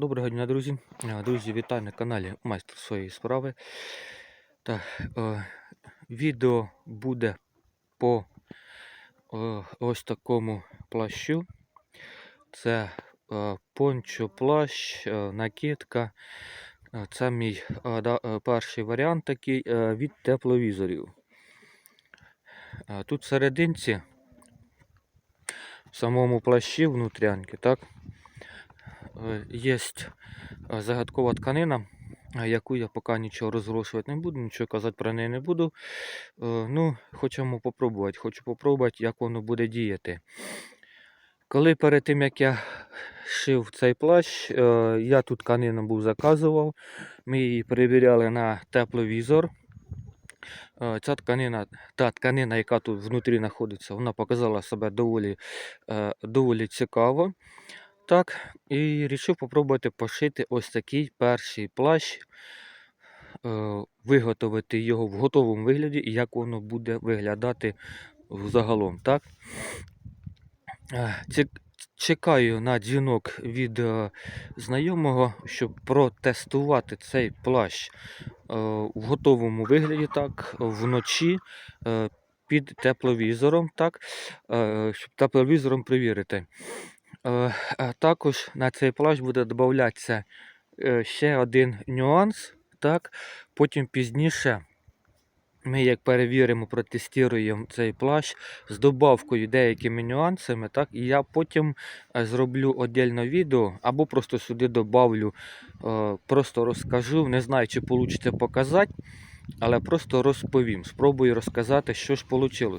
Доброго дня, друзі. Друзі, вітаю на каналі Майстер своєї справи. Так, е, відео буде по е, ось такому плащу. Це е, пончо плащ, е, накидка. Е, Це мій е, да, е, перший варіант такий е, від тепловізорів. Е, Тут всерединці, в самому плащі внутрянки, так? Є загадкова тканина, е, яку я поки нічого розголошувати не буду, нічого казати про неї не буду. Е, Ну, Хочемо попробувати. Хочу попробувати, як воно буде діяти. Коли перед тим, як я шив цей плащ, е, я тут тканину був заказував. Ми її перевіряли на тепловізор. Е, Ця тканина, та тканина, яка тут внутрі знаходиться, вона показала себе доволі, е, доволі цікаво. Так, і вирішив попробувати пошити ось такий перший плащ, е, виготовити його в готовому вигляді і як воно буде виглядати загалом. Так? Е, Чекаю на дзвінок від е, знайомого, щоб протестувати цей плащ в готовому вигляді, так, вночі під тепловізором, так, щоб тепловізором перевірити. Е, а Також на цей плащ буде додатися е, ще один нюанс. Так? Потім пізніше ми як перевіримо, протестуємо цей плащ з добавкою деякими нюансами. Так? І я потім е, зроблю віддільне відео або просто сюди добавлю, е, просто розкажу. Не знаю, чи вийде показати, але просто розповім. Спробую розказати, що ж вийшло.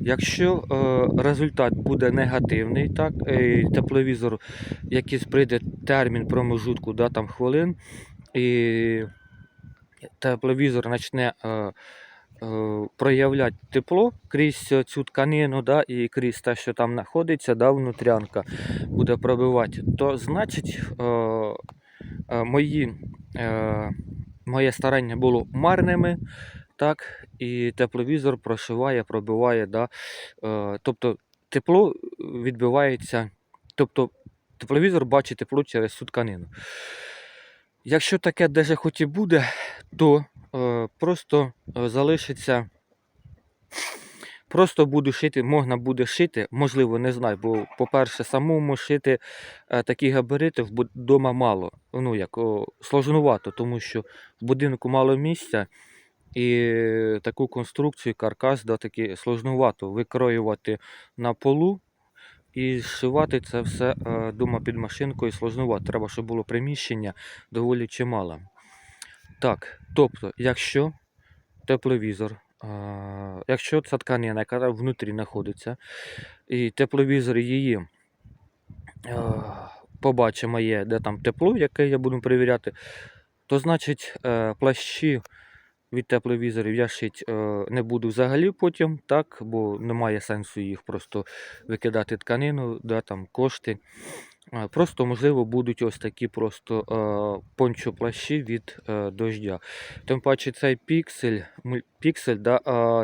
Якщо е, результат буде негативний, так, е, тепловізор, якийсь прийде термін промежутку, да, там хвилин, і тепловізор почне е, е, проявляти тепло крізь цю тканину, да, і крізь те, що там знаходиться, да, внутрянка буде пробивати, то значить е, е, мої, е, моє старання було марними. Так, і тепловізор прошиває, пробиває, да, е, тобто тепло відбивається, тобто тепловізор бачить тепло через цю тканину. Якщо таке даже хоч і буде, то е, просто залишиться. Просто буду шити, можна буде шити, можливо, не знаю, бо, по-перше, самому шити е, такі габарити вдома мало. Ну, як о, сложнувато, тому що в будинку мало місця. І таку конструкцію, каркас, да, таки сложнувато викроювати на полу і зшивати це все е, дома під машинкою сложнувато. Треба, щоб було приміщення доволі чимало. Так, тобто, якщо тепловізор, якщо ця тканина, яка внутрі знаходиться, і тепловізор її е, побачимо де там тепло, яке я буду перевіряти, то значить е, плащі від тепловізорів я шить е, не буду взагалі потім, так, бо немає сенсу їх просто викидати тканину, да, там кошти. Е, Просто, можливо, будуть ось такі просто е, пончоплащі від е, дождя. Тим паче цей піксель, піксель да,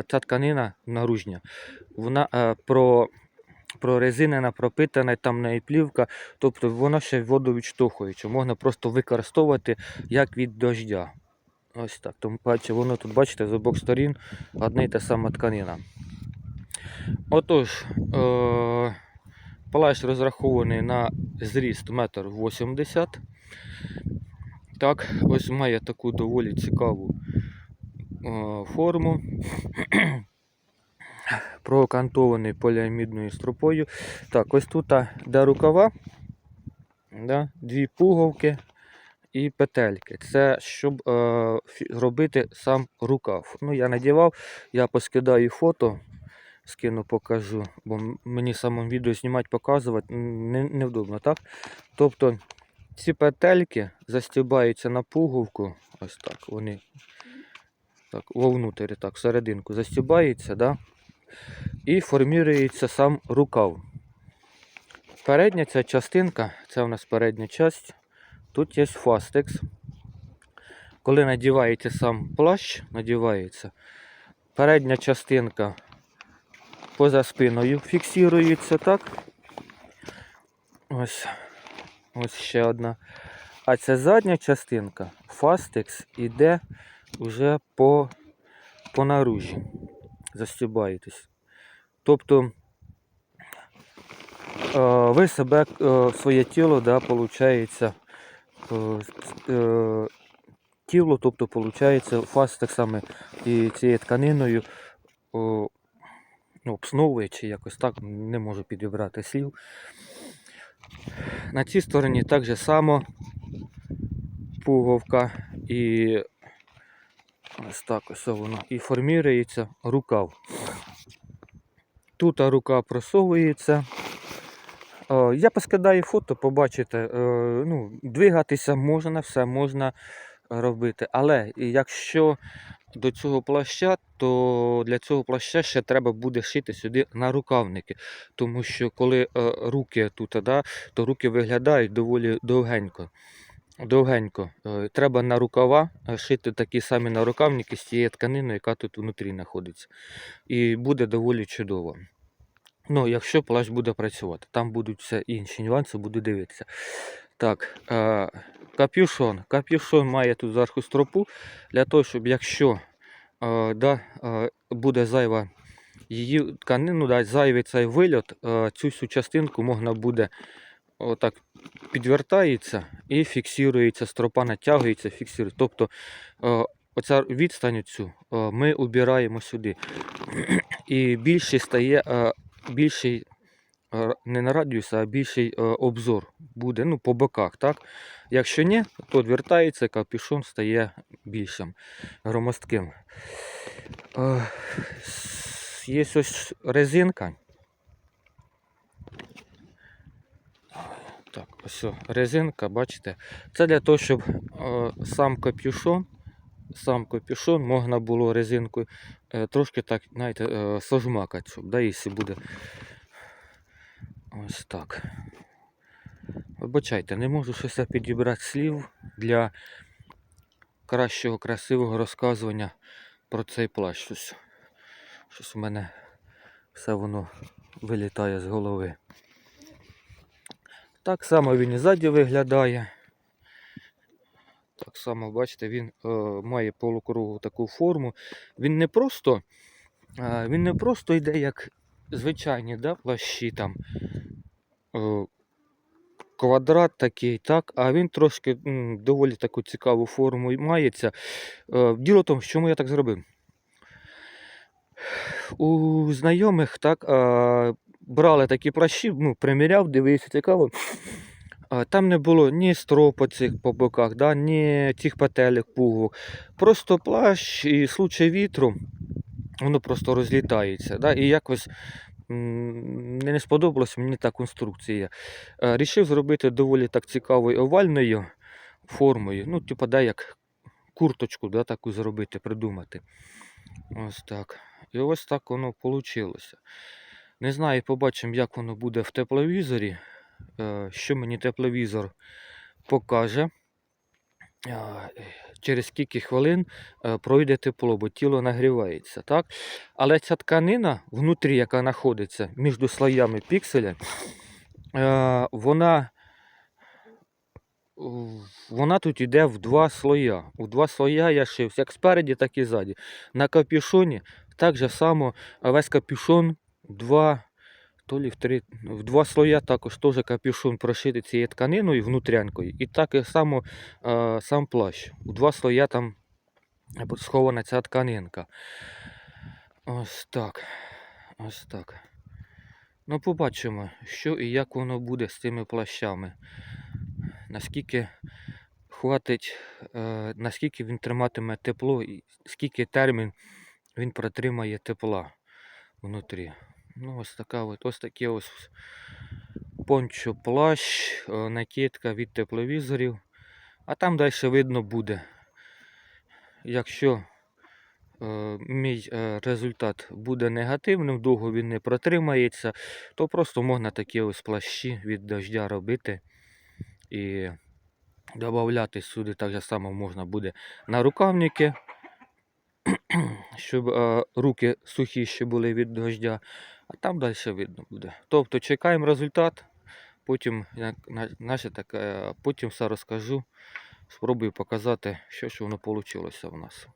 ця тканина наружня, вона про, прорезинена, пропитана, там не плівка, тобто вона ще воду водовідштовхуюча, можна просто використовувати як від дождя. Ось так. Тому паче, воно тут, бачите, з обох сторін одна й та сама тканина. Отож, е- плащ розрахований на зріст 1,80 м. Так, ось має таку доволі цікаву е- форму. Прокантований поліамідною стропою. Так, ось тут де рукава, да, дві пуговки і петельки. Це щоб е, зробити сам рукав. Ну, я надівав, я поскидаю фото, скину, покажу, бо мені самому відео знімати, показувати невдобно, так? Тобто ці петельки застібаються на пуговку, ось так, вони так, вовнутрі, так, всерединку застібаються, да? і формується сам рукав. Передня ця частинка, це у нас передня часть. Тут є фастекс. Коли надіваєте сам плащ, надівається, передня частинка поза спиною фіксується так. Ось, ось ще одна. А ця задня частинка, фастекс, іде вже по, по наружі. Застібаєтесь. Тобто е, ви себе, е, своє тіло, да, получається, е, тіло, тобто, получається, фастекс саме і цією тканиною обсновує чи якось так, не можу підібрати слів. На цій стороні так же само пуговка і ось так ось воно і формірується рукав. Тут рука просовується. Е, Я поскидаю фото, побачите. е, Ну, двигатися можна, все можна робити. Але якщо до цього плаща, то для цього плаща ще треба буде шити сюди нарукавники. Тому що коли е, руки тут, да, то руки виглядають доволі довгенько. Довгенько. Е, Треба на рукава е, шити такі самі нарукавники з тієї тканини, яка тут внутрі знаходиться. І буде доволі чудово. Ну, якщо плащ буде працювати, там будуть все інші нюанси, буду дивитися. Так, е, капюшон. Капюшон має тут зверху стропу для того, щоб якщо е, да, е, буде зайва її тканину, да, зайвий цей вильот, е, цю всю частинку можна буде отак підвертається і фіксується, стропа натягується, фіксується. Тобто е, оця відстань цю ми убираємо сюди. І більший стає більший не на радіус, а більший е, обзор буде ну, по боках. так? Якщо ні, то відвертається, капюшон стає більшим, громоздким. Е, Є ось резинка. Так, ось резинка, бачите. Це для того, щоб е, сам капюшон, сам капюшон можна було резинкою трошки так, знаєте, сожмакати, щоб, да, якщо буде ось так. Вибачайте, не можу щось підібрати слів для кращого, красивого розказування про цей плащ. Щось, щось у мене все воно вилітає з голови. Так само він і ззаді виглядає. Так само, бачите, він е, має полукругу таку форму. Він не просто, е, він не просто йде як звичайні да, плащі там. Е, квадрат такий, так, а він трошки доволі таку цікаву форму мається. Е, діло в тому, чому я так зробив. У знайомих так, брали такі плащі, ну, приміряв, дивився, цікаво. Там не було ні стропа цих по боках, да, ні цих петелек, пуговок. Просто плащ і случай вітру воно просто розлітається. Да, і якось не сподобалась мені та конструкція. Е, Рішив зробити доволі так цікавою овальною формою. Ну, типу, да, як курточку да, таку зробити, придумати. Ось так. І ось так воно вийшло. Не знаю, побачимо, як воно буде в тепловізорі. Е, Що мені тепловізор покаже. Через скільки хвилин е, пройде тепло, бо тіло нагрівається. Так? Але ця тканина внутрі, яка знаходиться між слоями пікселя, е, вона, вона тут йде в два слоя. У два слоя я шив, як спереді, так і ззаді. На капюшоні так же само весь капюшон два, то лі в три, в два слоя також теж капюшон прошитий цією тканиною внутрянкою. І так само е, сам плащ. У два слоя там схована ця тканинка. Ось так. Ось так. Ну, побачимо, що і як воно буде з цими плащами. Наскільки хватить, е, наскільки він триматиме тепло, і скільки термін він протримає тепла внутрі. Ну, ось така от, ось таке ось пончо плащ, е, накидка від тепловізорів. А там далі видно буде. Якщо е, мій е, результат буде негативним, довго він не протримається, то просто можна такі ось плащі від дождя робити і додати сюди так само можна буде на рукавники, щоб е, руки сухі ще були від дождя, а там далі видно буде. Тобто чекаємо результат. потім, наче так, е, потім все розкажу. Спробую показати, що ж воно вийшло в нас.